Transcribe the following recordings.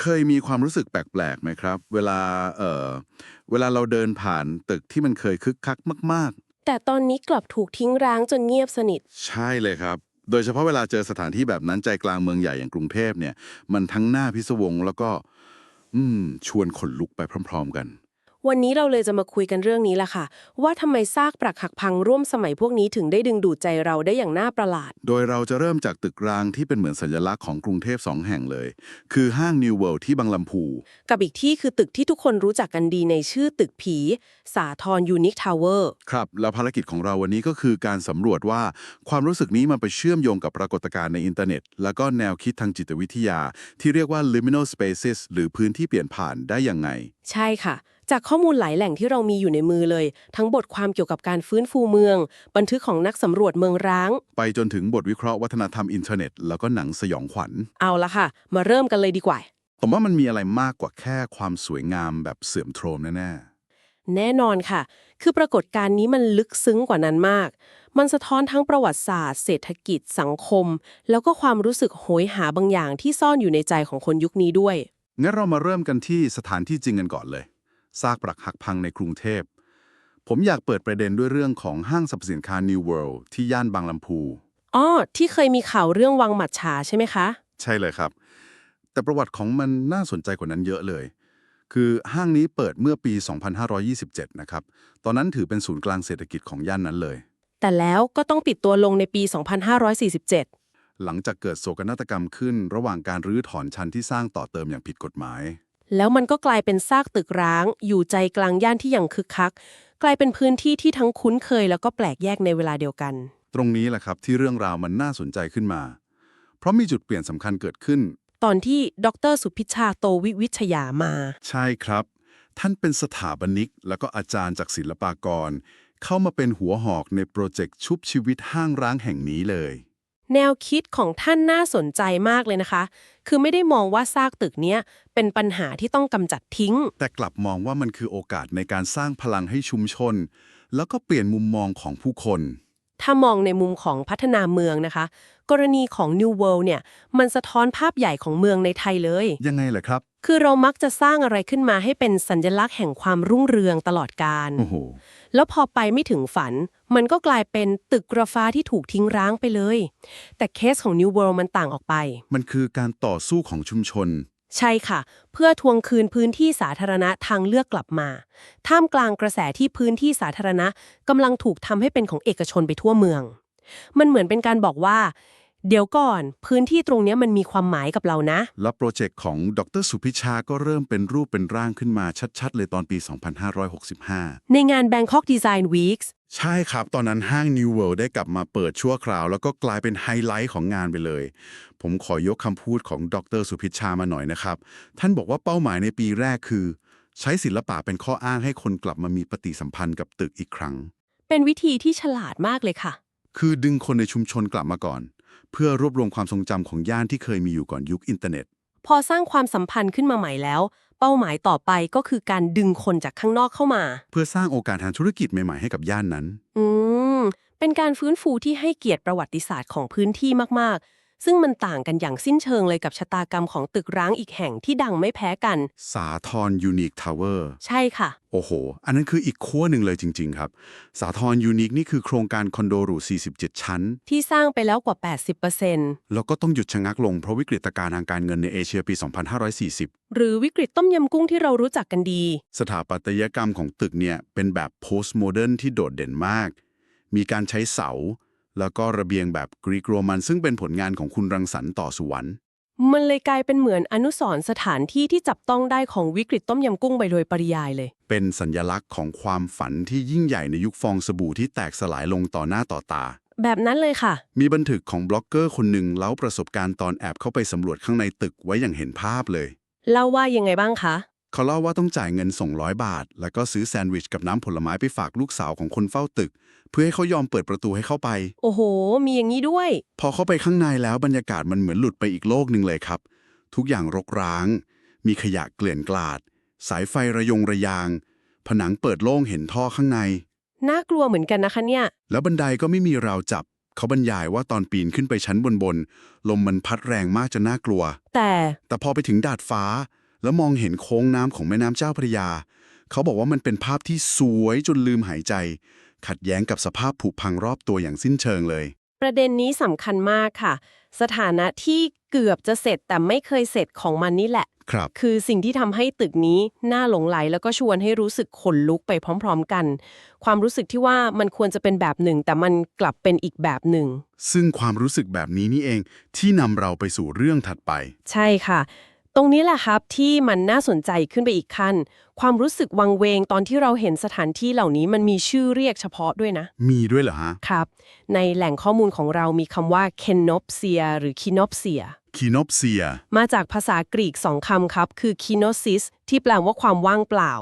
เคยมีความรู้สึกแปลกๆไหมครับ เวลาเอ่อเวลาเราเดินผ่านตึกที่มันเคยคึกคักมาก แต่ตอนนี้กลับถูกทิ้งร้างจนเงียบสนิท ๆ ใช่เลยครับ โดยเฉพาะเวลาเจอสถานที่แบบนั้นใจกลางเมืองใหญ่อย่างกรุงเทพเนี่ย มันทั้งหน้าพิศวงแล้วก็ อืม ชวนขนลุกไปพร้อม ๆ กัน วันนี้เราเลยจะมาคุยกันเรื่องนี้ล่ะค่ะ ว่าทำไมซากปรักหักพังร่วมสมัยพวกนี้ถึงได้ดึงดูดใจเราได้อย่างน่าประหลาด โดยเราจะเริ่มจากตึกรางที่เป็นเหมือนสัญลักษณ์ของกรุงเทพสองแห่งเลย คือห้าง New World ที่บางลำพู กับอีกที่คือตึกที่ทุกคนรู้จักกันดีในชื่อตึกผี สาทรยูนิคทาวเวอร์ ครับ แล้วภารกิจของเราวันนี้ก็คือการสำรวจว่าความรู้สึกนี้มันไปเชื่อมโยงกับปรากฏการณ์ในอินเทอร์เน็ต แล้วก็แนวคิดทางจิตวิทยา ที่เรียกว่า liminal spaces หรือพื้นที่เปลี่ยนผ่านได้ยังไง ใช่ค่ะ จากข้อมูลหลายแหล่งที่เรามีอยู่ในมือเลย ทั้งบทความเกี่ยวกับการฟื้นฟูเมือง บันทึกของนักสำรวจเมืองร้าง ไปจนถึงบทวิเคราะห์วัฒนธรรมอินเทอร์เน็ต แล้วก็หนังสยองขวัญ เอาละค่ะ มาเริ่มกันเลยดีกว่า ผมว่ามันมีอะไรมากกว่าแค่ความสวยงามแบบเสื่อมโทรมแน่แน่นอนค่ะ คือปรากฏการณ์นี้มันลึกซึ้งกว่านั้นมาก มันสะท้อนทั้งประวัติศาสตร์ เศรษฐกิจ สังคม แล้วก็ความรู้สึกโหยหาบางอย่างที่ซ่อนอยู่ในใจของคนยุคนี้ด้วยๆ งั้นเรามาเริ่มกันที่สถานที่จริงกันก่อนเลย ซากปรักหักพังในกรุงเทพ ผมอยากเปิดประเด็นด้วยเรื่องของห้างสรรพสินค้า New World ที่ย่านบางลำพูอ้อที่เคยมีข่าวเรื่องวังหมัดฉาใช่ไหมคะ ใช่เลยครับ แต่ประวัติของมันน่าสนใจกว่านั้นเยอะเลย คือห้างนี้เปิดเมื่อปี 2527 นะครับ ตอนนั้นถือเป็นศูนย์กลางเศรษฐกิจของย่านนั้นเลย แต่แล้วก็ต้องปิดตัวลงในปี 2547 หลังจากเกิดโศกนาฏกรรมขึ้น ระหว่างการรื้อถอนชั้นที่สร้างต่อเติมอย่างผิดกฎหมาย แล้วมันก็กลายเป็นซากตึกร้าง อยู่ใจกลางย่านที่ยังคึกคัก กลายเป็นพื้นที่ที่ทั้งคุ้นเคย แล้วก็แปลกแยกในเวลาเดียวกัน ตรงนี้แหละครับที่เรื่องราวมันน่าสนใจขึ้นมา เพราะมีจุดเปลี่ยนสำคัญเกิดขึ้น ตอนที่ดรสุพิชาโตวิวิชยามา ใช่ครับ ท่านเป็นสถาปนิก แล้วก็อาจารย์จากศิลปากร เข้ามาเป็นหัวหอกในโปรเจกต์ชุบชีวิตห้างร้างแห่งนี้เลย แนวคิดของท่านน่าสนใจมากเลยนะคะ คือไม่ได้มองว่าซากตึกเนี้ยเป็นปัญหาที่ต้องกำจัดทิ้ง แต่กลับมองว่ามันคือโอกาสในการสร้างพลังให้ชุมชน แล้วก็เปลี่ยนมุมมองของผู้คน ถ้ามองในมุมของพัฒนาเมืองนะคะ กรณีของ New World เนี่ย มันสะท้อนภาพใหญ่ของเมืองในไทยเลย ยังไงล่ะครับ คือเรามักจะสร้างอะไรขึ้นมาให้เป็นสัญลักษณ์แห่งความรุ่งเรืองตลอดกาลโอ้โห แล้วพอไปไม่ถึงฝัน มันก็กลายเป็นตึกกระฟ้าที่ถูกทิ้งร้างไปเลย แต่เคสของ New World มันต่างออกไป มันคือการต่อสู้ของชุมชน ใช่ค่ะ เพื่อทวงคืนพื้นที่สาธารณะทางเลือกกลับมา ท่ามกลางกระแสที่พื้นที่สาธารณะกำลังถูกทำให้เป็นของเอกชนไปทั่วเมือง มันเหมือนเป็นการบอกว่า เดี๋ยวก่อน พื้นที่ตรงเนี้ยมันมีความหมายกับเรานะ และโปรเจกต์ของดรสุพิชาก็เริ่มเป็นรูปเป็นร่างขึ้นมาชัด ๆ เลยตอนปี 2565 ในงาน Bangkok Design Weeks ใช่ครับ ตอนนั้นห้าง New World ได้กลับมาเปิดชั่วคราว แล้วก็กลายเป็นไฮไลท์ของงานไปเลย ผมขอยกคำพูดของดรสุพิชามาหน่อยนะครับ ท่านบอกว่าเป้าหมายในปีแรกคือ ใช้ศิลปะเป็นข้ออ้างให้คนกลับมามีปฏิสัมพันธ์กับตึกอีกครั้ง เป็นวิธีที่ฉลาดมากเลยค่ะ คือดึงคนในชุมชนกลับมาก่อน เพื่อรวบรวมความทรงจำของย่านที่เคยมีอยู่ก่อนยุคอินเทอร์เน็ต พอสร้างความสัมพันธ์ขึ้นมาใหม่แล้ว เป้าหมายต่อไปก็คือการดึงคนจากข้างนอกเข้ามา เพื่อสร้างโอกาสทางธุรกิจใหม่ๆให้กับย่านนั้น อืม เป็นการฟื้นฟูที่ให้เกียรติประวัติศาสตร์ของพื้นที่มากๆ ซึ่งมันต่างกันอย่างสิ้นเชิงเลยกับชะตากรรมของตึกร้างอีกแห่งที่ดังไม่แพ้กัน สาทรยูนิคทาวเวอร์ ใช่ค่ะ โอ้โห อันนั้นคืออีกขั้วหนึ่งเลยจริง ๆ ครับ สาทรยูนิคนี่คือโครงการคอนโดหรู 47 ชั้น ที่สร้างไปแล้วกว่า 80%แล้วก็ต้องหยุดชะงักลงเพราะวิกฤตการณ์ทางการเงินในเอเชียปี 2540 หรือวิกฤตต้มยำกุ้งที่เรารู้จักกันดี สถาปัตยกรรมของตึกเนี่ยเป็นแบบโพสต์โมเดิร์นที่โดดเด่นมาก มีการใช้เสา แล้วก็ระเบียงแบบกรีกโรมันซึ่งเป็นผลงานของคุณรังสรรค์ต่อสุวรรณมันเลยกลายเป็นเหมือนอนุสรณ์สถานที่ที่จับต้องได้ของวิกฤตต้มยำกุ้งไปโดยปริยายเลย เป็นสัญลักษณ์ของความฝันที่ยิ่งใหญ่ในยุคฟองสบู่ที่แตกสลายลงต่อหน้าต่อตา แบบนั้นเลยค่ะ มีบันทึกของบล็อกเกอร์คนหนึ่งเล่าประสบการณ์ตอนแอบเข้าไปสำรวจข้างในตึกไว้อย่างเห็นภาพเลย เล่าว่ายังไงบ้างคะ เขาเล่าว่าต้องจ่ายเงินส่งร้อยบาท แล้วก็ซื้อแซนด์วิชกับน้ำผลไม้ไปฝากลูกสาวของคนเฝ้าตึก เพื่อให้เขายอมเปิดประตูให้เข้าไป โอ้โห มีอย่างนี้ด้วย พอเข้าไปข้างในแล้วบรรยากาศมันเหมือนหลุดไปอีกโลกหนึ่งเลยครับ ทุกอย่างรกร้าง มีขยะเกลื่อนกลาด สายไฟระยงระยาง ผนังเปิดโล่งเห็นท่อข้างใน น่ากลัวเหมือนกันนะคะเนี่ย แล้วบันไดก็ไม่มีราวจับ เขาบรรยายว่าตอนปีนขึ้นไปชั้นบนๆลมมันพัดแรงมากจนน่ากลัว แต่ แต่พอไปถึงดาดฟ้า แล้วมองเห็นโค้งน้ำของแม่น้ำเจ้าพระยา เขาบอกว่ามันเป็นภาพที่สวยจนลืมหายใจ ขัดแย้งกับสภาพผุพังรอบตัวอย่างสิ้นเชิงเลย ประเด็นนี้สำคัญมากค่ะ สถานะที่เกือบจะเสร็จแต่ไม่เคยเสร็จของมันนี่แหละ ครับ คือสิ่งที่ทำให้ตึกนี้น่าหลงไหลแล้วก็ชวนให้รู้สึกขนลุกไปพร้อม ๆ กัน ความรู้สึกที่ว่ามันควรจะเป็นแบบหนึ่ง แต่มันกลับเป็นอีกแบบหนึ่ง ซึ่งความรู้สึกแบบนี้นี่เองที่นำเราไปสู่เรื่องถัดไป ใช่ค่ะ ตรงนี้แหละครับที่มันน่าสนใจขึ้นไปอีกขั้น ความรู้สึกวังเวงตอนที่เราเห็นสถานที่เหล่านี้มันมีชื่อเรียกเฉพาะด้วยนะ มีด้วยเหรอฮะ ครับ ในแหล่งข้อมูลของเรามีคำว่า kenopsia หรือ kinopsia คีนอปเซีย มาจากภาษากรีกสองคำครับ คือ kinosis ที่แปลว่าความว่างเปล่า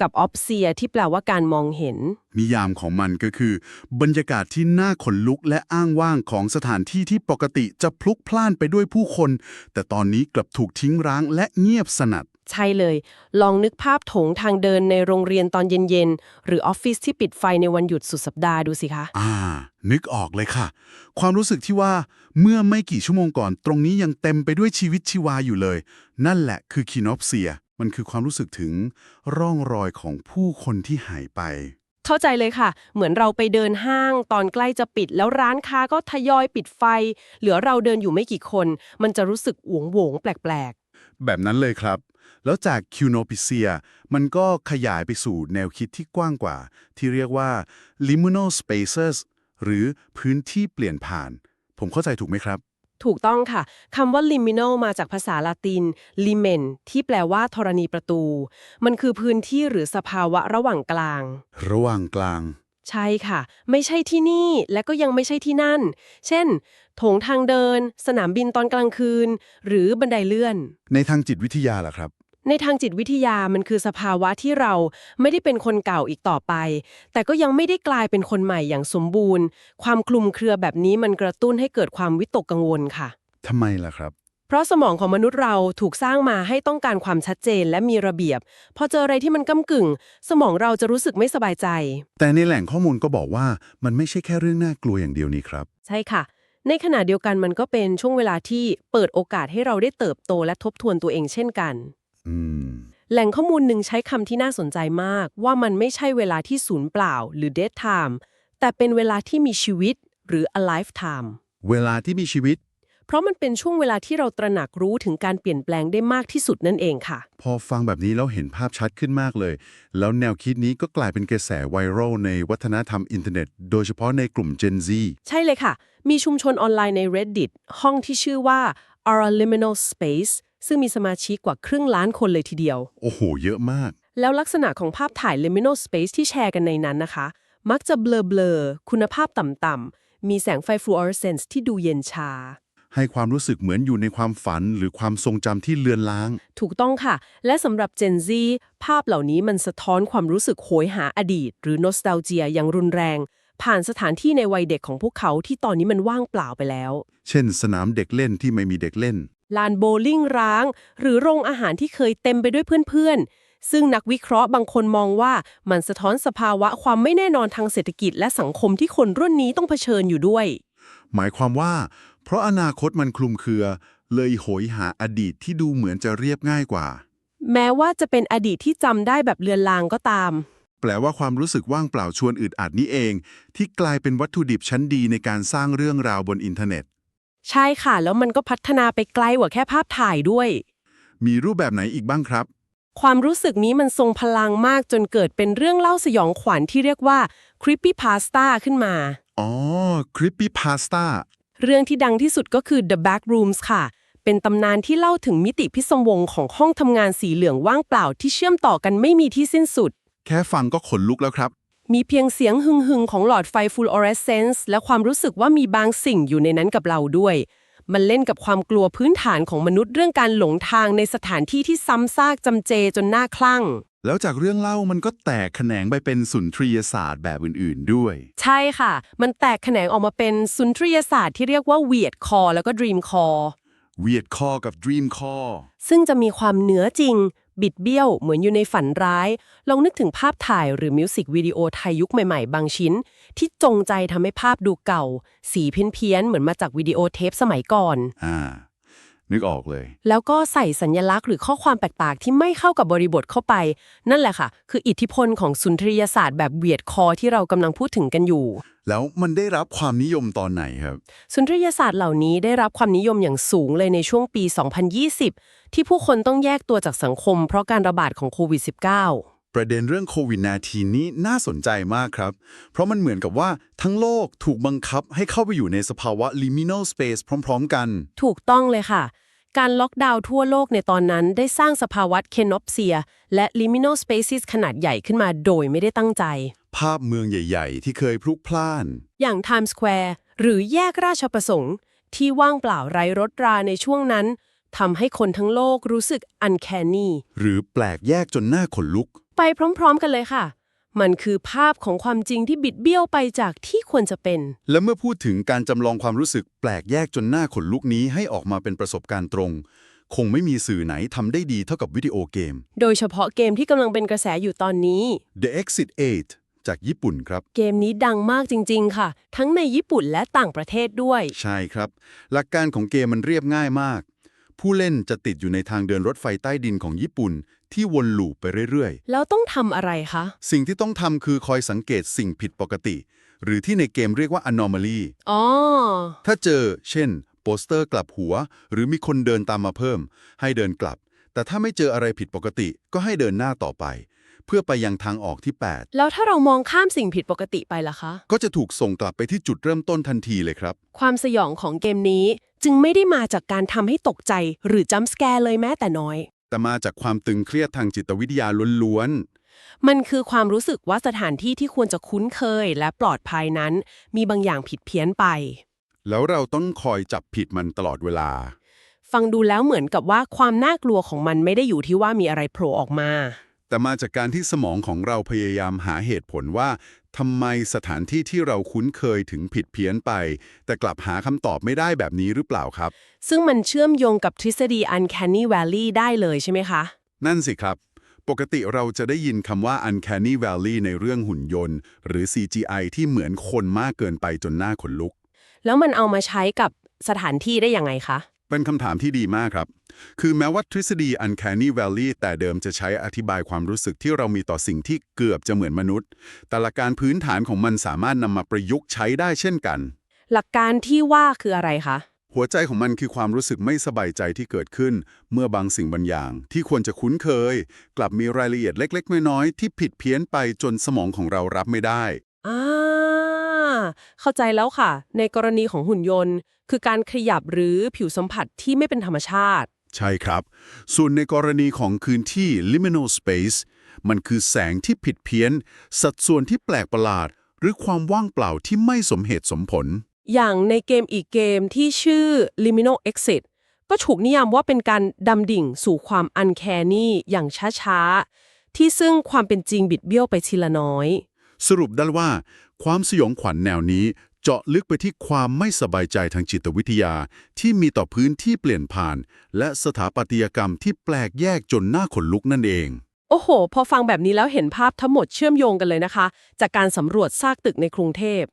กับ opsia ที่แปลว่าการมองเห็น นิยามของมันก็คือ บรรยากาศที่น่าขนลุกและอ้างว้างของสถานที่ที่ปกติจะพลุกพล่านไปด้วยผู้คน แต่ตอนนี้กลับถูกทิ้งร้างและเงียบสนัด ใช่เลย ลองนึกภาพโถงทางเดินในโรงเรียนตอนเย็นๆ หรือออฟฟิศที่ปิดไฟในวันหยุดสุดสัปดาห์ดูสิคะ อ่า นึกออกเลยค่ะ ความรู้สึกที่ว่าเมื่อไม่กี่ชั่วโมงก่อน ตรงนี้ยังเต็มไปด้วยชีวิตชีวาอยู่เลย นั่นแหละคือคีนอปเซีย มันคือความรู้สึกถึงร่องรอยของผู้คนที่หายไป เข้าใจเลยค่ะ เหมือนเราไปเดินห้างตอนใกล้จะปิด แล้วร้านค้าก็ทยอยปิดไฟ เหลือเราเดินอยู่ไม่กี่คน มันจะรู้สึกหวงหวงๆแปลกแบบนั้นเลยครับ แล้วจากคิวโนปิเซียมันก็ขยายไปสู่แนวคิดที่กว้างกว่า ที่เรียกว่า liminal spaces หรือพื้นที่เปลี่ยนผ่าน ผมเข้าใจถูกไหมครับๆถูกต้องค่ะคำว่า liminal มาจากภาษาละติน limen ที่แปลว่าธรณีประตู มันคือพื้นที่หรือสภาวะระหว่างกลาง ระหว่างกลาง ใช่ค่ะ ไม่ใช่ที่นี่และก็ยังไม่ใช่ที่นั่น เช่น โถงทางเดิน สนามบินตอนกลางคืน หรือบันไดเลื่อน ในทางจิตวิทยาล่ะครับ ในทางจิตวิทยามันคือสภาวะที่เราไม่ได้เป็นคนเก่าอีกต่อไป แต่ก็ยังไม่ได้กลายเป็นคนใหม่อย่างสมบูรณ์ ความคลุมเครือแบบนี้มันกระตุ้นให้เกิดความวิตกกังวลค่ะทำไมล่ะครับเพราะสมองของมนุษย์เราถูกสร้างมาให้ต้องการความชัดเจนและมีระเบียบ พอเจออะไรที่มันก้ากึ่ง สมองเราจะรู้สึกไม่สบายใจ แต่ในแหล่งข้อมูลก็บอกว่ามันไม่ใช่แค่เรื่องน่ากลัวอย่างเดียวนี่ครับ ใช่ค่ะ ในขณะเดียวกันมันก็เป็นช่วงเวลาที่เปิดโอกาสให้เราได้เติบโตและทบทวนตัวเองเช่นกันอืมแหล่งข้อมูลหนึ่งใช้คำที่น่าสนใจมาก ว่ามันไม่ใช่เวลาที่ศูนย์เปล่า หรือ dead time แต่เป็นเวลาที่มีชีวิตหรือ alive time เวลาที่มีชีวิต เพราะมันเป็นช่วงเวลาที่เราตระหนักรู้ถึงการเปลี่ยนแปลงได้มากที่สุดนั่นเองค่ะ พอฟังแบบนี้แล้วเห็นภาพชัดขึ้นมากเลย แล้วแนวคิดนี้ก็กลายเป็นกระแสไวรัลในวัฒนธรรมอินเทอร์เน็ต โดยเฉพาะในกลุ่ม Gen Z ใช่เลยค่ะ มีชุมชนออนไลน์ใน Reddit ห้องที่ชื่อว่า Our Liminal Space ซึ่งมีสมาชิกกว่าครึ่งล้านคนเลยทีเดียว โอ้โห เยอะมาก แล้วลักษณะของภาพถ่าย liminal space ที่แชร์กันในนั้นนะคะ มักจะเบลอๆ คุณภาพต่ำๆ มีแสงไฟฟลูออเรสเซนซ์ที่ดูเย็นชา ให้ความรู้สึกเหมือนอยู่ในความฝันหรือความทรงจำที่เลือนลาง ถูกต้องค่ะ และสำหรับ Gen Z ภาพเหล่านี้มันสะท้อนความรู้สึกโหยหาอดีต หรือ nostalgia อย่างรุนแรง ผ่านสถานที่ในวัยเด็กของพวกเขาที่ตอนนี้มันว่างเปล่าไปแล้ว เช่น สนามเด็กเล่นที่ไม่มีเด็กเล่น ลานโบว์ลิ่งร้าง หรือโรงอาหารที่เคยเต็มไปด้วยเพื่อนๆ ซึ่งนักวิเคราะห์บางคนมองว่ามันสะท้อนสภาวะความไม่แน่นอนทางเศรษฐกิจและสังคมที่คนรุ่นนี้ต้องเผชิญอยู่ด้วย หมายความว่า เพราะอนาคตมันคลุมเครือ เลยโหยหาอดีตที่ดูเหมือนจะเรียบง่ายกว่า แม้ว่าจะเป็นอดีตที่จำได้แบบเลือนลางก็ตาม แปลว่าความรู้สึกว่างเปล่าชวนอึดอัดนี้เอง ที่กลายเป็นวัตถุดิบชั้นดีในการสร้างเรื่องราวบนอินเทอร์เน็ต ใช่ค่ะ แล้วมันก็พัฒนาไปไกลกว่าแค่ภาพถ่ายด้วย มีรูปแบบไหนอีกบ้างครับ ความรู้สึกนี้มันทรงพลังมากจนเกิดเป็นเรื่องเล่าสยองขวัญที่เรียกว่า creepy pasta ขึ้นมา อ๋อ Creepy Pasta เรื่องที่ดังที่สุดก็คือ The Back Rooms ค่ะ เป็นตำนานที่เล่าถึงมิติพิศวงของห้องทำงานสีเหลืองว่างเปล่าที่เชื่อมต่อกันไม่มีที่สิ้นสุด แค่ฟังก็ขนลุกแล้วครับ มีเพียงเสียงหึงๆของหลอดไฟฟูลออเรสเซนซ์และความรู้สึกว่ามีบางสิ่งอยู่ในนั้นกับเราด้วย มันเล่นกับความกลัวพื้นฐานของมนุษย์เรื่องการหลงทางในสถานที่ที่ซ้ำซากจำเจจนน่าคลั่ง แล้วจากเรื่องเล่ามันก็แตกแขนงไปเป็นสุนทรียศาสตร์แบบอื่น ๆ ด้วย ใช่ค่ะ มันแตกแขนงออกมาเป็นสุนทรียศาสตร์ที่เรียกว่าเวียดคอแล้วก็ดรีมคอ Weird Core กับ Dream Core ซึ่งจะมีความเหนือจริง บิดเบี้ยว เหมือนอยู่ในฝันร้าย ลองนึกถึงภาพถ่ายหรือมิวสิกวิดีโอไทยยุคใหม่ๆ บางชิ้น ที่จงใจทำให้ภาพดูเก่า สีเพี้ยนๆเหมือนมาจากวิดีโอเทปสมัยก่อน อ่า นึกออกเลย แล้วก็ใส่สัญลักษณ์หรือข้อความแปลกๆที่ไม่เข้ากับบริบทเข้าไป นั่นแหละค่ะ คืออิทธิพลของสุนทรียศาสตร์แบบเวียดคอที่เรากำลังพูดถึงกันอยู่ แล้วมันได้รับความนิยมตอนไหนครับ สุนทรียศาสตร์เหล่านี้ได้รับความนิยมอย่างสูงเลยในช่วงปี 2020 ที่ผู้คนต้องแยกตัวจากสังคม เพราะการระบาดของโควิด -19 ประเด็นเรื่องโควิด -19 นี้น่าสนใจมากครับ เพราะมันเหมือนกับว่าทั้งโลกถูกบังคับให้เข้าไปอยู่ในสภาวะ liminal space พร้อม ๆ กัน ถูกต้องเลยค่ะ การล็อกดาวน์ทั่วโลกในตอนนั้นได้สร้างสภาวะเคนอปเซีย และ liminal spaces ขนาดใหญ่ขึ้นมาโดยไม่ได้ตั้งใจ ภาพเมืองใหญ่ๆ ที่เคยพลุกพล่าน อย่าง Times Square หรือแยกราชประสงค์ ที่ว่างเปล่าไร้รถราในช่วงนั้น ทำให้คนทั้งโลกรู้สึก uncanny หรือแปลกแยกจนหน้าขนลุก ไปพร้อมๆกันเลยค่ะ มันคือภาพของความจริงที่บิดเบี้ยวไปจากที่ควรจะเป็น และเมื่อพูดถึงการจำลองความรู้สึกแปลกแยกจนหน้าขนลุกนี้ให้ออกมาเป็นประสบการณ์ตรง คงไม่มีสื่อไหนทำได้ดีเท่ากับวิดีโอเกม โดยเฉพาะเกมที่กำลังเป็นกระแสอยู่ตอนนี้ The Exit 8 จากญี่ปุ่นครับ เกมนี้ดังมากจริง ๆ ค่ะ ทั้งในญี่ปุ่นและต่างประเทศด้วย ใช่ครับ หลักการของเกมมันเรียบง่ายมาก ผู้เล่นจะติดอยู่ในทางเดินรถไฟใต้ดินของญี่ปุ่น ที่วนลูปไปเรื่อยแล้วต้องทำอะไรคะๆสิ่งที่ต้องทำคือคอยสังเกตสิ่งผิดปกติ หรือที่ในเกมเรียกว่า anomaly อ๋อ ถ้าเจอ เช่น โปสเตอร์กลับหัว หรือมีคนเดินตามมาเพิ่ม ให้เดินกลับ แต่ถ้าไม่เจออะไรผิดปกติ ก็ให้เดินหน้าต่อไป เพื่อไปยังทางออกที่แล้วถ้าเรามองข้ามสิ่งผิดปกติไปล่ะคะ8ก็จะถูกส่งกลับไปที่จุดเริ่มต้นทันทีเลยครับ ความสยองของเกมนี้จึงไม่ได้มาจากการทำให้ตกใจ หรือจัมส์แกร์เลยแม้แต่น้อย แต่มาจากความตึงเครียดทางจิตวิทยาล้วนมันคือความรู้สึกว่าสถานที่ที่ควรจะคุ้นเคยและปลอดภัยนั้น มีบางอย่างผิดเพี้ยนไป ๆ แล้วเราต้องคอยจับผิดมันตลอดเวลา ฟังดูแล้วเหมือนกับว่าความน่ากลัวของมันไม่ได้อยู่ที่ว่ามีอะไรโผล่ออกมา แต่มาจากการที่สมองของเราพยายามหาเหตุผลว่าทำไมสถานที่ที่เราคุ้นเคยถึงผิดเพี้ยนไป แต่กลับหาคำตอบไม่ได้แบบนี้หรือเปล่าครับ ซึ่งมันเชื่อมโยงกับทฤษฎี Uncanny Valley ได้เลยใช่ไหมคะ นั่นสิครับ ปกติเราจะได้ยินคำว่า uncanny valley ในเรื่องหุ่นยนต์ หรือ CGI ที่เหมือนคนมากเกินไปจนหน้าขนลุก แล้วมันเอามาใช้กับสถานที่ได้ยังไงคะ เป็นคำถามที่ดีมากครับ คือแม้ว่าทฤษฎี uncanny valley แต่เดิมจะใช้อธิบายความรู้สึกที่เรามีต่อสิ่งที่เกือบจะเหมือนมนุษย์ แต่หลักการพื้นฐานของมันสามารถนำมาประยุกต์ใช้ได้เช่นกัน หลักการที่ว่าคืออะไรคะ หัวใจของมันคือความรู้สึกไม่สบายใจที่เกิดขึ้น เมื่อบางสิ่งบางอย่าง ที่ควรจะคุ้นเคย กลับมีรายละเอียดเล็ก ๆ น้อยๆที่ผิดเพี้ยนไปจนสมองของเรารับไม่ได้อ่า เข้าใจแล้วค่ะ ในกรณีของหุ่นยนต์ คือการขยับหรือผิวสัมผัสที่ไม่เป็นธรรมชาติ ใช่ครับ ส่วนในกรณีของคืนที่ liminal space มันคือแสงที่ผิดเพี้ยน สัดส่วนที่แปลกประหลาด หรือความว่างเปล่าที่ไม่สมเหตุสมผล อย่างในเกมอีกเกมที่ชื่อ Liminal Exit ก็ถูกนิยามว่าเป็นการดำดิ่งสู่ความ uncanny อย่างช้าๆ ที่ซึ่งความเป็นจริงบิดเบี้ยวไปทีละน้อย สรุปได้ว่า ความสยองขวัญแนวนี้เจาะลึกไปที่ความไม่สบายใจทางจิตวิทยา ที่มีต่อพื้นที่เปลี่ยนผ่าน และสถาปัตยกรรมที่แปลกแยกจนหน้าขนลุกนั่นเองโอ้โห พอฟังแบบนี้แล้วเห็นภาพทั้งหมดเชื่อมโยงกันเลยนะคะ จากการสำรวจซากตึกในกรุงเทพ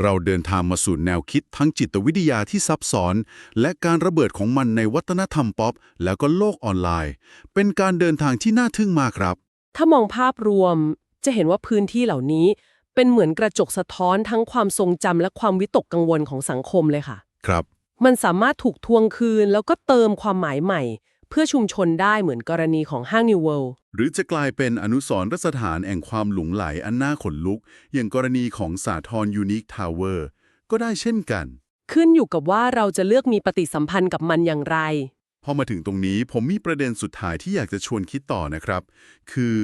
เราเดินทางมาสู่แนวคิดทั้งจิตวิทยาที่ซับซ้อน และการระเบิดของมันในวัฒนธรรมป๊อป แล้วก็โลกออนไลน์ เป็นการเดินทางที่น่าทึ่งมากครับ ถ้ามองภาพรวม จะเห็นว่าพื้นที่เหล่านี้ เป็นเหมือนกระจกสะท้อนทั้งความทรงจำและความวิตกกังวลของสังคมเลยค่ะ ครับ มันสามารถถูกทวงคืนแล้วก็เติมความหมายใหม่ เพื่อชุมชนได้เหมือนกรณีของห้าง New World หรือจะกลายเป็นอนุสรณ์สถานแห่งความหลงไหลอันน่าขนลุก อย่างกรณีของสาทรยูนิคทาวเวอร์ก็ได้เช่นกัน ขึ้นอยู่กับว่าเราจะเลือกมีปฏิสัมพันธ์กับมันอย่างไร พอมาถึงตรงนี้ผมมีประเด็นสุดท้ายที่อยากจะชวนคิดต่อนะครับ คือ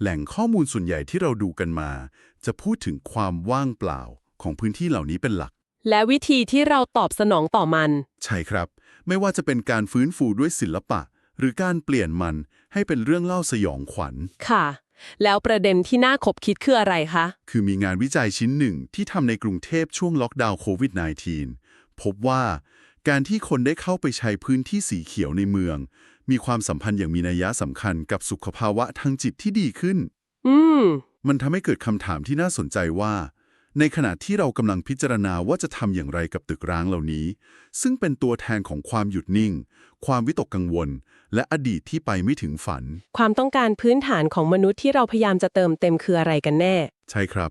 แหล่งข้อมูลส่วนใหญ่ที่เราดูกันมา จะพูดถึงความว่างเปล่าของพื้นที่เหล่านี้เป็นหลัก และวิธีที่เราตอบสนองต่อมัน ใช่ครับ ไม่ว่าจะเป็นการฟื้นฟูด้วยศิลปะ หรือการเปลี่ยนมันให้เป็นเรื่องเล่าสยองขวัญ ค่ะ แล้วประเด็นที่น่าขบคิดคืออะไรคะ คือมีงานวิจัยชิ้นหนึ่งที่ทำในกรุงเทพช่วงล็อกดาวน์โควิด -19 พบว่าการที่คนได้เข้าไปใช้พื้นที่สีเขียวในเมือง มีความสัมพันธ์อย่างมีนัยสำคัญกับสุขภาวะทางจิตที่ดีขึ้น อืม มันทำให้เกิดคำถามที่น่าสนใจว่า ในขณะที่เรากำลังพิจารณาว่าจะทำอย่างไรกับตึกร้างเหล่านี้ ซึ่งเป็นตัวแทนของความหยุดนิ่ง ความวิตกกังวล และอดีตที่ไปไม่ถึงฝัน ความต้องการพื้นฐานของมนุษย์ที่เราพยายามจะเติมเต็มคืออะไรกันแน่ ใช่ครับ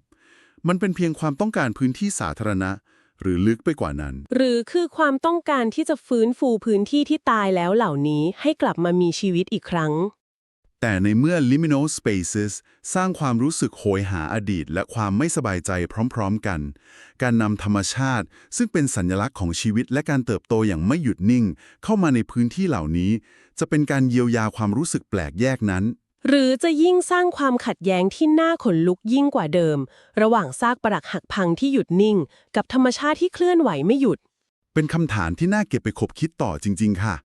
มันเป็นเพียงความต้องการพื้นที่สาธารณะ หรือลึกไปกว่านั้น หรือคือความต้องการที่จะฟื้นฟูพื้นที่ที่ตายแล้วเหล่านี้ให้กลับมามีชีวิตอีกครั้ง แต่ในเมื่อ liminal spaces สร้างความรู้สึกโหยหาอดีต และความไม่สบายใจพร้อมๆกัน การนำธรรมชาติ ซึ่งเป็นสัญลักษณ์ของชีวิตและการเติบโตอย่างไม่หยุดนิ่ง เข้ามาในพื้นที่เหล่านี้ จะเป็นการเยียวยาความรู้สึกแปลกแยกนั้น หรือจะยิ่งสร้างความขัดแย้งที่น่าขนลุกยิ่งกว่าเดิม ระหว่างซากปรักหักพังที่หยุดนิ่ง กับธรรมชาติที่เคลื่อนไหวไม่หยุด เป็นคำถามที่น่าเก็บไปคบคิดต่อจริง ๆ ค่ะ